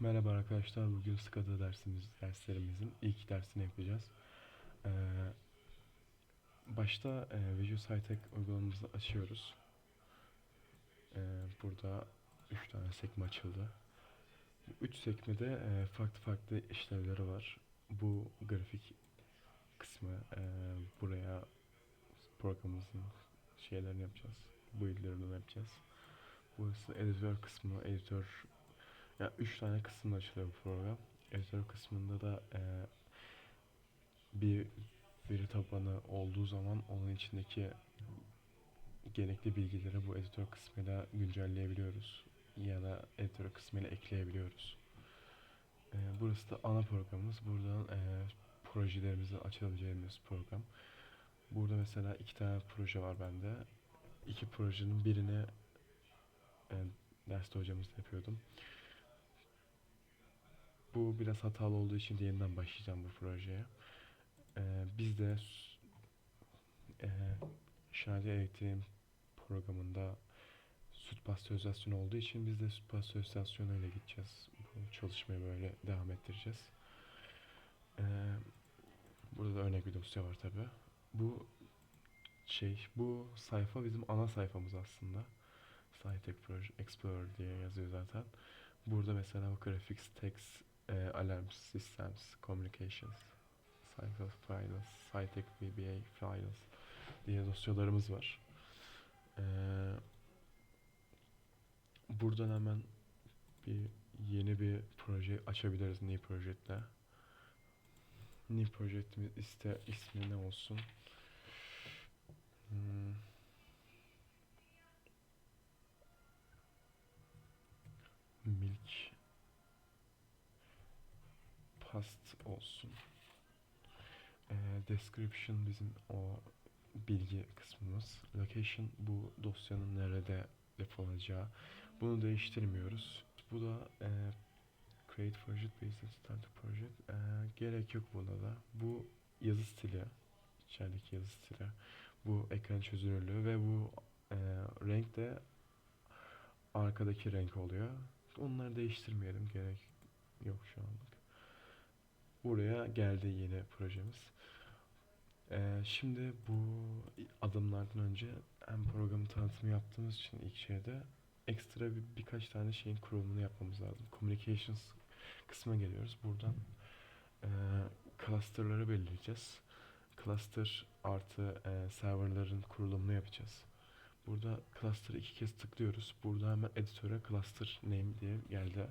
Merhaba arkadaşlar. Bugün SCADA dersimiz, derslerimizin ilk dersini yapacağız. Ee, başta e, Visual Scientech uygulamamızı açıyoruz. Ee, burada 3 tane sekme açıldı. 3 sekmede e, farklı farklı işlevleri var. Bu grafik kısmı e, buraya programımızın şeylerini yapacağız. Build'lerini yapacağız. Burası editör kısmı, editör ya üç tane kısımda açılıyor bu program. Editör kısmında da e, bir veri tabanı olduğu zaman onun içindeki gerekli bilgileri bu editör kısmıyla güncelleyebiliyoruz. Ya da editör kısmıyla ekleyebiliyoruz. E, burası da ana programımız. Buradan e, projelerimizi açabileceğimiz program. Burada mesela iki tane proje var bende. İki projenin birini e, derste hocamızla yapıyordum. Bu biraz hatalı olduğu için de yeniden başlayacağım bu projeye. Ee, biz de e, şarj elektriğin programında süt pastörizasyonu olduğu için biz de süt pastörizasyonu ile gideceğiz. Bu çalışmayı böyle devam ettireceğiz. Ee, burada da örnek bir dosya var tabi. Bu şey, bu sayfa bizim ana sayfamız aslında. Project Explorer diye yazıyor zaten. Burada mesela graphics, text, e, alarm systems, communications, cycle files, Scitech VBA files diye dosyalarımız var. E, buradan hemen bir yeni bir proje açabiliriz new project'le. New project'imiz iste ismi ne olsun? Hmm. Past olsun. Ee, description bizim o bilgi kısmımız. Location bu dosyanın nerede depolayacağı. Bunu değiştirmiyoruz. Bu da e, create project based on project. E, gerek yok buna da. Bu yazı stili. içerideki yazı stili. Bu ekran çözünürlüğü ve bu e, renk de arkadaki renk oluyor. Onları değiştirmeyelim. Gerek yok şu anlık. Buraya geldi yeni projemiz. Ee, şimdi bu adımlardan önce hem programı tanıtımı yaptığımız için ilk şeyde ekstra bir, birkaç tane şeyin kurulumunu yapmamız lazım. Communications kısmına geliyoruz. Buradan e, cluster'ları belirleyeceğiz. Cluster artı e, serverların kurulumunu yapacağız. Burada cluster'ı iki kez tıklıyoruz. Burada hemen editöre cluster name diye geldi.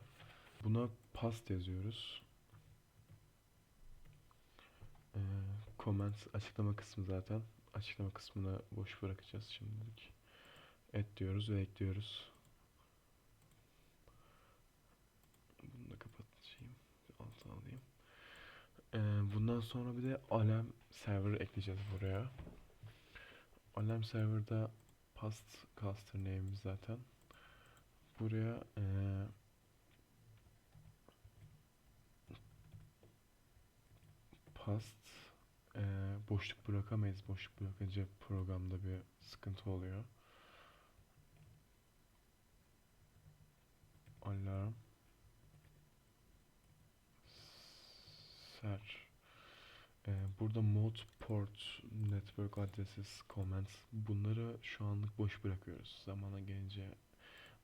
Buna past yazıyoruz. Comment açıklama kısmı zaten. Açıklama kısmına boş bırakacağız şimdilik. Et diyoruz ve ekliyoruz. Bunu da kapatayım. Altı alayım. Ee, bundan sonra bir de alarm server ekleyeceğiz buraya. Alarm serverda past cluster name'imiz zaten. Buraya ee, past e, boşluk bırakamayız. Boşluk bırakınca programda bir sıkıntı oluyor. Alarm ser e, burada mod port network addresses comments bunları şu anlık boş bırakıyoruz. Zamana gelince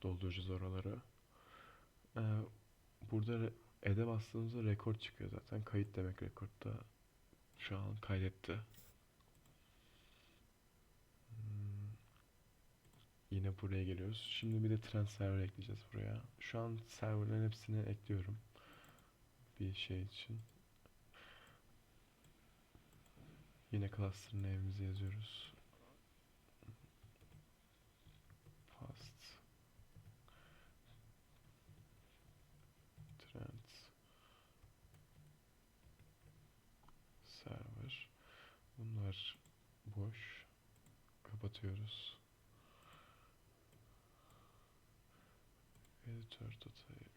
dolduracağız oraları. E, burada Ede bastığımızda rekord çıkıyor zaten. Kayıt demek rekordda. Şu an kaydetti. Hmm. Yine buraya geliyoruz. Şimdi bir de trend server ekleyeceğiz buraya. Şu an serverlerin hepsini ekliyorum. Bir şey için. Yine cluster name'imizi yazıyoruz. Fast. Trend. Server. Bunlar boş. Kapatıyoruz. Editor datayı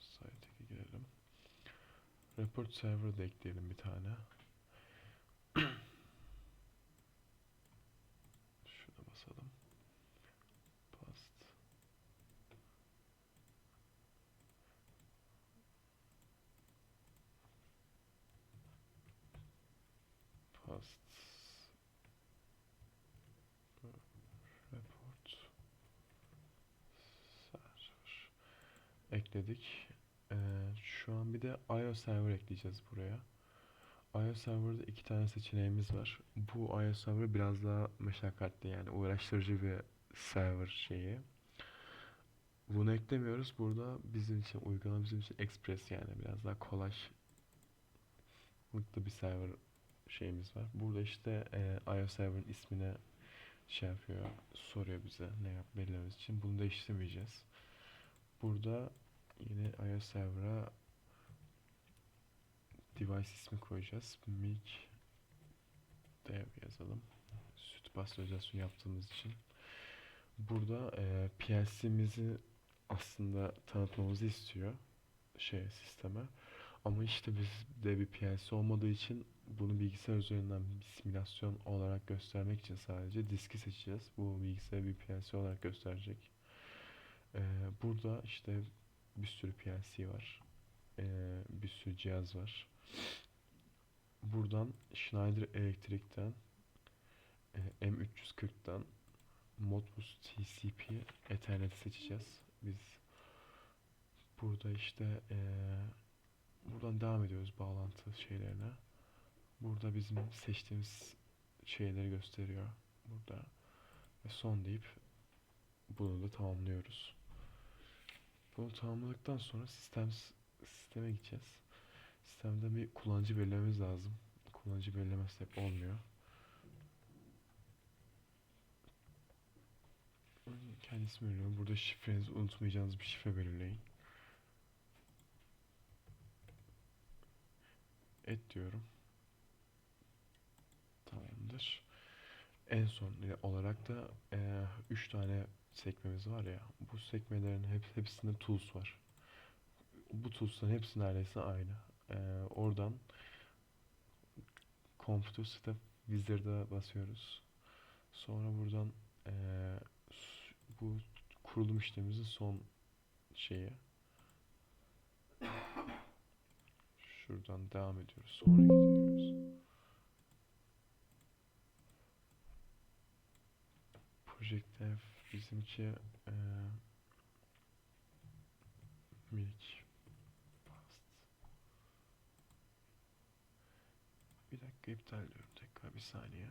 site'e girelim. Report server da ekleyelim bir tane. Şuna basalım. Past. Past report server ekledik. Ee, şu an bir de IO server ekleyeceğiz buraya. IO server'da iki tane seçeneğimiz var. Bu IO server biraz daha meşakkatli yani uğraştırıcı bir server şeyi. Bunu eklemiyoruz. Burada bizim için uygulama bizim için Express yani biraz daha kolay mutlu bir server şeyimiz var. Burada işte e, IO server'ın ismine şey yapıyor, soruyor bize ne yap belirlememiz için. Bunu değiştirmeyeceğiz. Burada yine iOS server'a device ismi koyacağız. Milk dev yazalım. Süt pastörizasyon yaptığımız için. Burada e, PLC'mizi aslında tanıtmamızı istiyor şey sisteme. Ama işte bizde bir PLC olmadığı için bunu bilgisayar üzerinden bir simülasyon olarak göstermek için sadece diski seçeceğiz. Bu bilgisayar bir PLC olarak gösterecek. Ee, burada işte bir sürü PLC var. Ee, bir sürü cihaz var. Buradan Schneider Electric'ten e, M340'dan Modbus TCP Ethernet seçeceğiz. Biz burada işte e, buradan devam ediyoruz bağlantı şeylerine. Burada bizim seçtiğimiz şeyleri gösteriyor. Burada ve son deyip bunu da tamamlıyoruz. Bunu tamamladıktan sonra sistem sisteme gideceğiz. Sistemde bir kullanıcı belirlememiz lazım. Kullanıcı belirlemezsek olmuyor. Kendi ismi belirliyorum. Burada şifrenizi unutmayacağınız bir şifre belirleyin. Et diyorum. Tamamdır. En son olarak da 3 tane sekmemiz var ya. Bu sekmelerin hep, hepsinde tools var. Bu tools'ların hepsi neredeyse aynı. E, oradan Computer Step Wizard'a basıyoruz. Sonra buradan e, bu kurulum işlemimizin son şeyi. Şuradan devam ediyoruz. Sonra gidiyoruz. Project F bizimki e, milk past. Bir dakika iptal ediyorum tekrar bir saniye.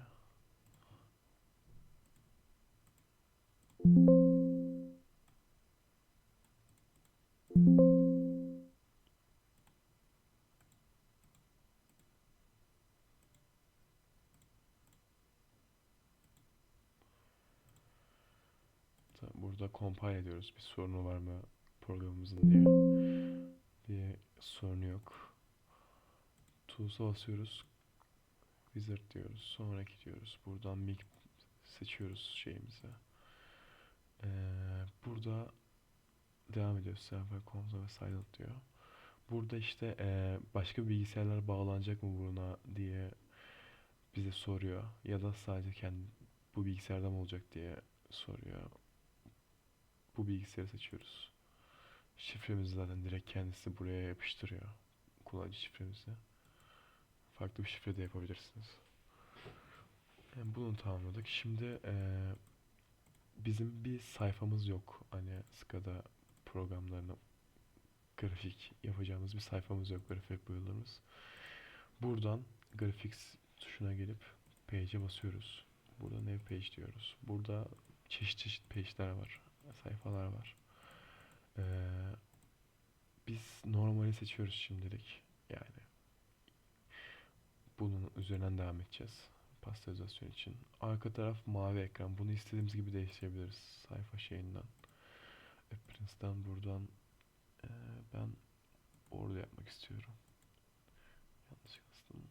Burada compile ediyoruz. Bir sorunu var mı programımızın diye. Diye sorunu yok. Tools'a basıyoruz. Wizard diyoruz. Sonraki diyoruz. Buradan mic seçiyoruz şeyimize. Ee, burada devam ediyoruz. Server, Comsa ve Silent diyor. Burada işte e, başka bilgisayarlar bağlanacak mı buna diye bize soruyor. Ya da sadece kendi bu bilgisayarda mı olacak diye soruyor. Bu bilgisayarı seçiyoruz. Şifremizi zaten direkt kendisi buraya yapıştırıyor. Kullanıcı şifremizi. Farklı bir şifre de yapabilirsiniz. Yani bunu tamamladık. Şimdi e, bizim bir sayfamız yok. Hani SCADA programlarını grafik yapacağımız bir sayfamız yok. Grafik build'ımız. Buradan graphics tuşuna gelip page'e basıyoruz. Burada new page diyoruz. Burada çeşit çeşit page'ler var. Sayfalar var. Ee, biz normali seçiyoruz şimdilik. Yani bunun üzerinden devam edeceğiz. Pastörizasyon için. Arka taraf mavi ekran. Bunu istediğimiz gibi değiştirebiliriz. Sayfa şeyinden. Appearance'dan buradan e, ben orada yapmak istiyorum. Yanlış bastım.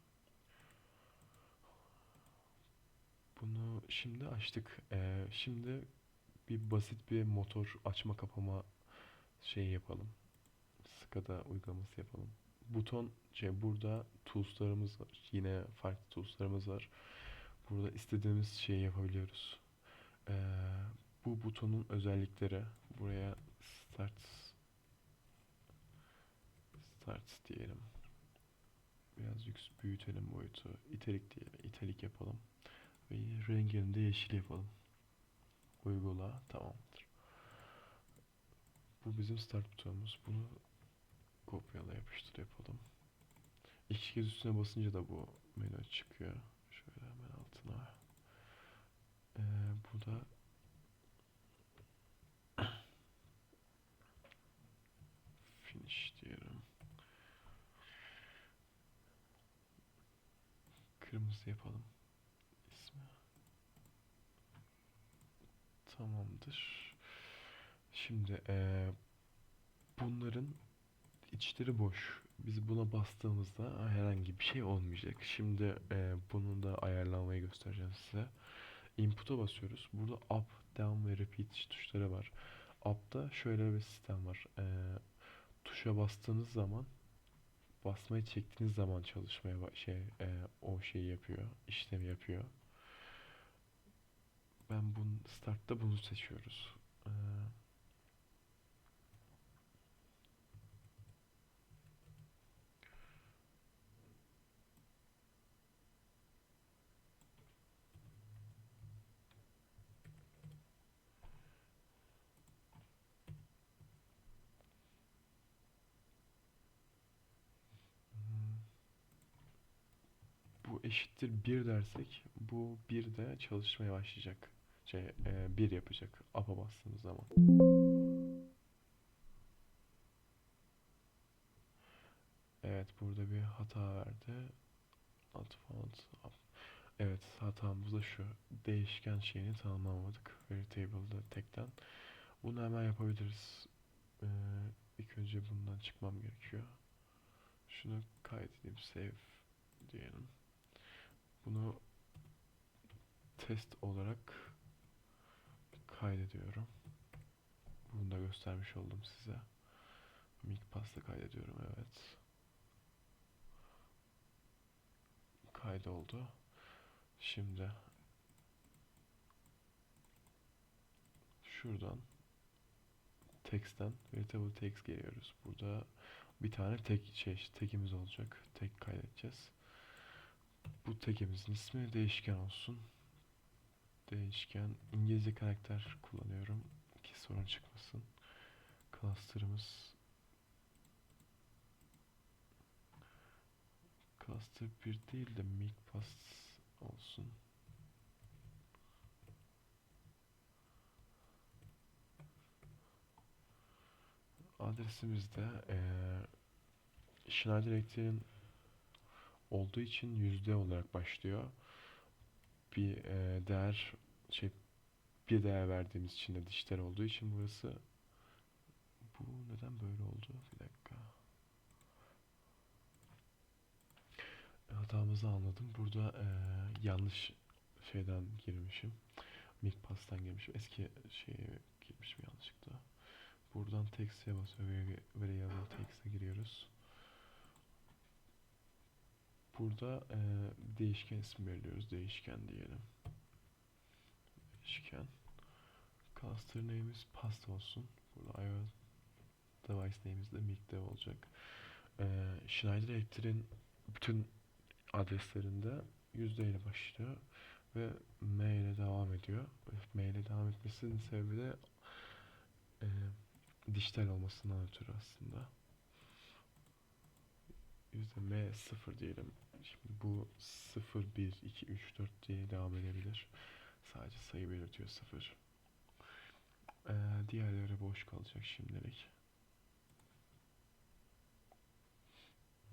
Bunu şimdi açtık. Ee, şimdi bir basit bir motor açma kapama şey yapalım. SCADA uygulaması yapalım. Buton şey burada tools'larımız var. Yine farklı tools'larımız var. Burada istediğimiz şeyi yapabiliyoruz. Ee, bu butonun özellikleri buraya start start diyelim. Biraz büyütelim boyutu. İtelik diye italik yapalım. Ve rengini de yeşil yapalım. Uygula. Tamamdır. Bu bizim start butonumuz. Bunu kopyala yapıştır yapalım. İki kez üstüne basınca da bu menü çıkıyor. Şöyle hemen altına. Ee, burada finish diyelim. Kırmızı yapalım. Tamamdır. Şimdi eee, bunların içleri boş. Biz buna bastığımızda herhangi bir şey olmayacak. Şimdi eee bunu da ayarlamayı göstereceğim size. Input'a basıyoruz. Burada up, down ve repeat tuşları var. Up'ta şöyle bir sistem var. Eee, tuşa bastığınız zaman basmayı çektiğiniz zaman çalışmaya şey eee, o şeyi yapıyor, işlemi yapıyor. Ben bunu startta bunu seçiyoruz. Bu eşittir bir dersek bu bir de çalışmaya başlayacak. Şey, eee, bir yapacak. Up'a bastığımız zaman. Evet, burada bir hata verdi. Not found. Up. Evet, hatamız da şu. Değişken şeyini tanımlamadık. Variable'da tekten. Bunu hemen yapabiliriz. Ee, ilk önce bundan çıkmam gerekiyor. Şunu kaydedeyim. Save diyelim. Bunu test olarak kaydediyorum. Bunu da göstermiş oldum size. Mikpas'ta kaydediyorum evet. Kaydoldu. Şimdi şuradan text'ten veritable text geliyoruz. Burada bir tane tek şey tekimiz olacak. Tek kaydedeceğiz. Bu tekimizin ismi değişken olsun. Değişken İngilizce karakter kullanıyorum ki sorun çıkmasın. Cluster'ımız Cluster 1 değil de Mikpass olsun. Adresimiz de eee Schneider Electric'in olduğu için yüzde olarak başlıyor. Bir eee, değer şey bir değer verdiğimiz için de dijital olduğu için burası bu neden böyle oldu? Bir dakika. Hatamızı anladım. Burada eee, yanlış şeyden girmişim. Mikpas'tan girmişim. Eski şeye girmişim yanlışlıkla. Buradan text'e basıyor. Vari- Variable text'e giriyoruz. Burada eee, değişken isim belirliyoruz. Değişken diyelim. Değişken. Cluster name'imiz pasta olsun. Burada iOS device name'imiz de micdev olacak. Eee Schneider Electric'in bütün adreslerinde yüzde ile başlıyor ve M ile devam ediyor. M ile devam etmesinin sebebi de eee, dijital olmasından ötürü aslında. Yüzde M 0 diyelim. Şimdi bu 0, 1, 2, 3, 4 diye devam edebilir. Sadece sayı belirtiyor 0. Eee, diğerleri boş kalacak şimdilik.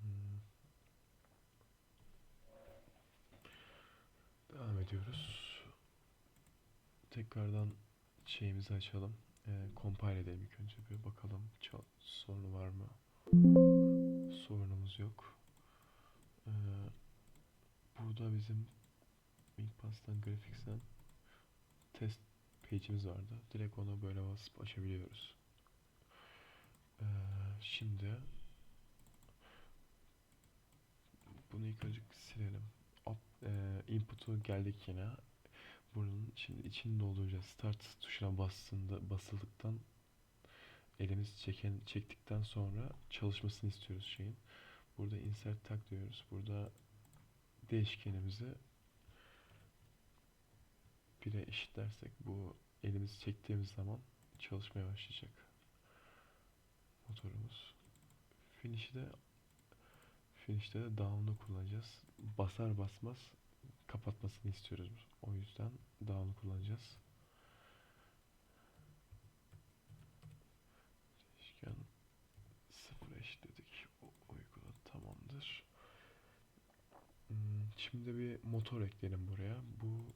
Hmm, Devam ediyoruz. Tekrardan şeyimizi açalım. Eee compile edelim ilk önce bir bakalım çal sorunu var mı? Sorunumuz yok. Burada bizim Linkpass'tan Graphics'ten test page'imiz vardı. Direkt ona böyle basıp açabiliyoruz. Eee, şimdi bunu ilk önce silelim. Up, eee, input'u geldik yine. Bunun şimdi içini dolduracağız. Start tuşuna bastığında basıldıktan elimiz çeken çektikten sonra çalışmasını istiyoruz şeyin. Burada insert tag diyoruz. Burada değişkenimizi 1'e eşitlersek bu elimizi çektiğimiz zaman çalışmaya başlayacak motorumuz. Finish'i de finish'te de down'u kullanacağız. Basar basmaz kapatmasını istiyoruz. O yüzden down'u kullanacağız. Değişken sıfır eşitledik. O uygula tamamdır. Hmm, Şimdi bir motor ekleyelim buraya. Bu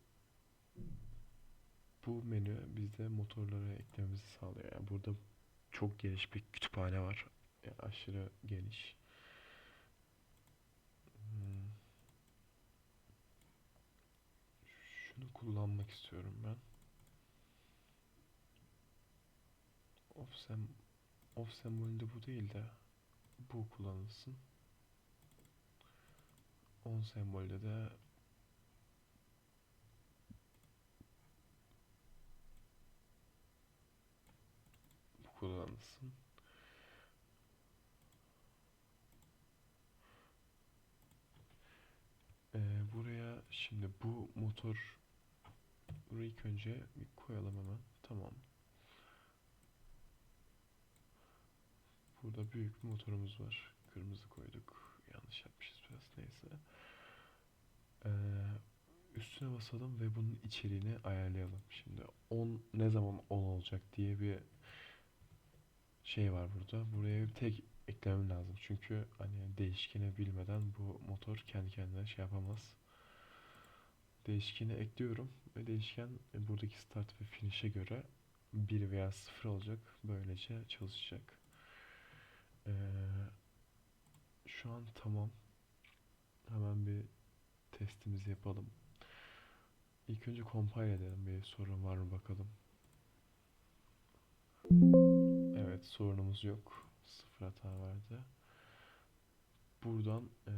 bu menü bizde motorları eklememizi sağlıyor. Yani burada çok geniş bir kütüphane var. Yani aşırı geniş. Hmm. Şunu kullanmak istiyorum ben. Off sem bu değil de bu kullanılsın. On sembolde de bu kullanılsın. Ee, buraya şimdi bu motor ilk önce bir koyalım hemen. Tamam. Burada büyük bir motorumuz var. Kırmızı koyduk. Biraz neyse. Ee, üstüne basalım ve bunun içeriğini ayarlayalım. Şimdi 10 ne zaman 10 olacak diye bir şey var burada. Buraya bir tek eklemem lazım. Çünkü hani değişkeni bilmeden bu motor kendi kendine şey yapamaz. Değişkeni ekliyorum ve değişken e, buradaki start ve finish'e göre 1 veya 0 olacak. Böylece çalışacak. Ee, şu an tamam. Hemen bir testimizi yapalım. İlk önce compile edelim. Bir sorun var mı bakalım. Evet sorunumuz yok. Sıfır hata verdi. Buradan e,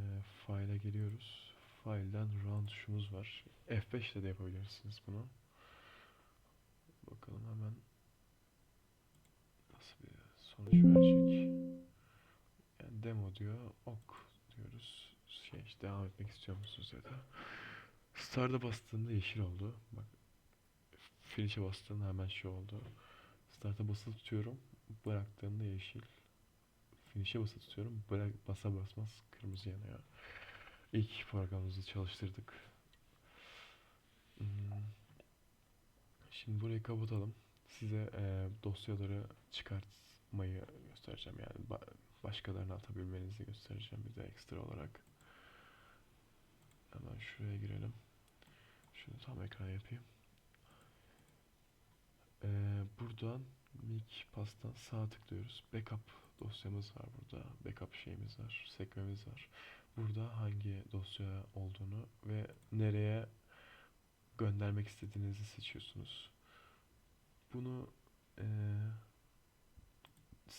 file'a geliyoruz. File'den run tuşumuz var. F5 ile de yapabilirsiniz bunu. Bakalım hemen nasıl bir sonuç verecek. Yani demo diyor. Ok diyoruz. Şey işte devam etmek istiyor musunuz da. Start'a bastığında yeşil oldu. Bak finish'e bastığında hemen şey oldu. Start'a basılı tutuyorum. Bıraktığımda yeşil. Finish'e basılı tutuyorum. Bırak, basa basmaz kırmızı yanıyor. İlk programımızı çalıştırdık. Hmm. Şimdi burayı kapatalım. Size e, dosyaları çıkartmayı göstereceğim. Yani ba- başkalarına atabilmenizi göstereceğim bir de ekstra olarak. Hemen şuraya girelim. Şunu tam ekran yapayım. Ee, buradan Mic Pass'tan sağa tıklıyoruz. Backup dosyamız var burada. Backup şeyimiz var. Sekmemiz var. Burada hangi dosya olduğunu ve nereye göndermek istediğinizi seçiyorsunuz. Bunu eee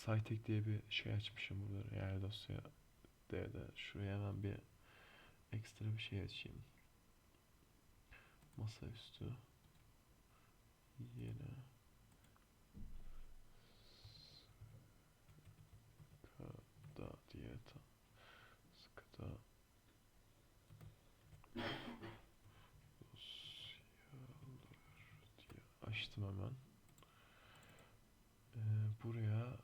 Cytek diye bir şey açmışım burada. Yani dosya D'de. Şuraya hemen bir ekstra bir şey açayım. Masaüstü. Yine. Skada diye ta. Skada. Dosyalar diye açtım hemen. Ee, buraya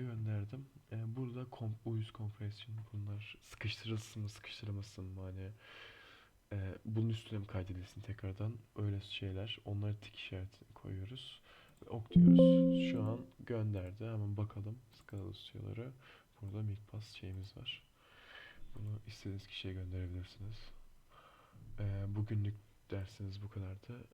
gönderdim. Ee, burada kom uyuz compression bunlar sıkıştırılsın mı sıkıştırılmasın mı hani e, bunun üstüne mi kaydedilsin tekrardan öyle şeyler onları tik işaretini koyuyoruz ve ok diyoruz. Şu an gönderdi hemen bakalım skala dosyaları burada mikpas şeyimiz var. Bunu istediğiniz kişiye gönderebilirsiniz. Ee, bugünlük dersiniz bu kadardı.